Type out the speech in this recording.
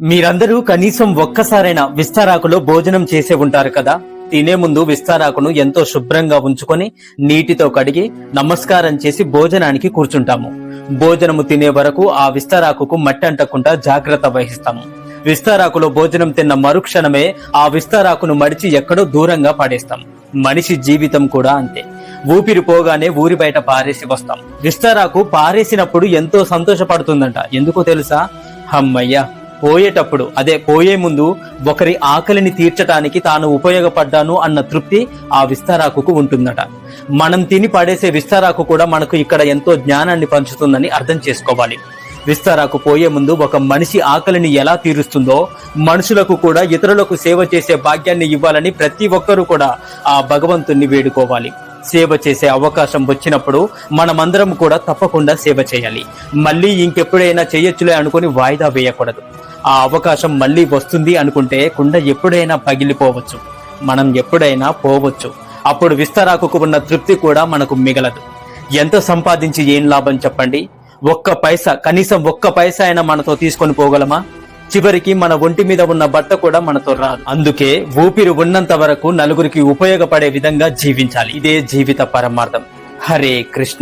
మీరందరూ కనీసం ఒక్కసారైనా విస్తారాకులో భోజనం చేసే ఉంటారు కదా? తినే ముందు విస్తారాకును ఎంతో శుభ్రంగా ఉంచుకొని నీటితో కడిగి నమస్కారం చేసి భోజనానికి కూర్చుంటాము. భోజనము తినే వరకు ఆ విస్తారాకుకు మట్టి అంటకుండా జాగ్రత్త వహిస్తాము. విస్తారాకులో భోజనం తిన్న మరుక్షణమే ఆ విస్తారాకును మడిచి ఎక్కడో దూరంగా పడేస్తాం. మనిషి జీవితం కూడా అంతే. ఊపిరి పోగానే ఊరి బయట పారేసి వస్తాం. విస్తారాకు పారేసినప్పుడు ఎంతో సంతోషపడుతుందంట. ఎందుకో తెలుసా? హమ్మయ్య పోయేటప్పుడు అదే పోయే ముందు ఒకరి ఆకలిని తీర్చటానికి తాను ఉపయోగపడ్డాను అన్న తృప్తి ఆ విస్తారాకుకు ఉంటుందట. మనం తిని పడేసే విస్తారాకు కూడా మనకు ఇక్కడ ఎంతో జ్ఞానాన్ని పంచుతుందని అర్థం చేసుకోవాలి. విస్తారాకు పోయే ముందు ఒక మనిషి ఆకలిని ఎలా తీరుస్తుందో మనుషులకు కూడా ఇతరులకు సేవ చేసే భాగ్యాన్ని ఇవ్వాలని ప్రతి ఒక్కరూ కూడా ఆ భగవంతుణ్ణి వేడుకోవాలి. సేవ చేసే అవకాశం వచ్చినప్పుడు మనమందరం కూడా తప్పకుండా సేవ చేయాలి. మళ్ళీ ఇంకెప్పుడైనా చేయొచ్చులే అనుకుని వాయిదా వేయకూడదు. ఆ అవకాశం మళ్ళీ వస్తుంది అనుకుంటే కుండ ఎప్పుడైనా పగిలిపోవచ్చు. మనం ఎప్పుడైనా పోవచ్చు. అప్పుడు విస్తరాకుకు ఉన్న తృప్తి కూడా మనకు మిగలదు. ఎంత సంపాదించి ఏం లాభం చెప్పండి? ఒక్క పైసా కనీసం ఒక్క పైసా అయినా మనతో తీసుకొని పోగలమా? చివరికి మన ఒంటి మీద ఉన్న బట్ట కూడా మనతో రాదు. అందుకే ఊపిరి ఉన్నంత వరకు నలుగురికి ఉపయోగపడే విధంగా జీవించాలి. ఇదే జీవిత పరమార్థం. హరే కృష్ణ.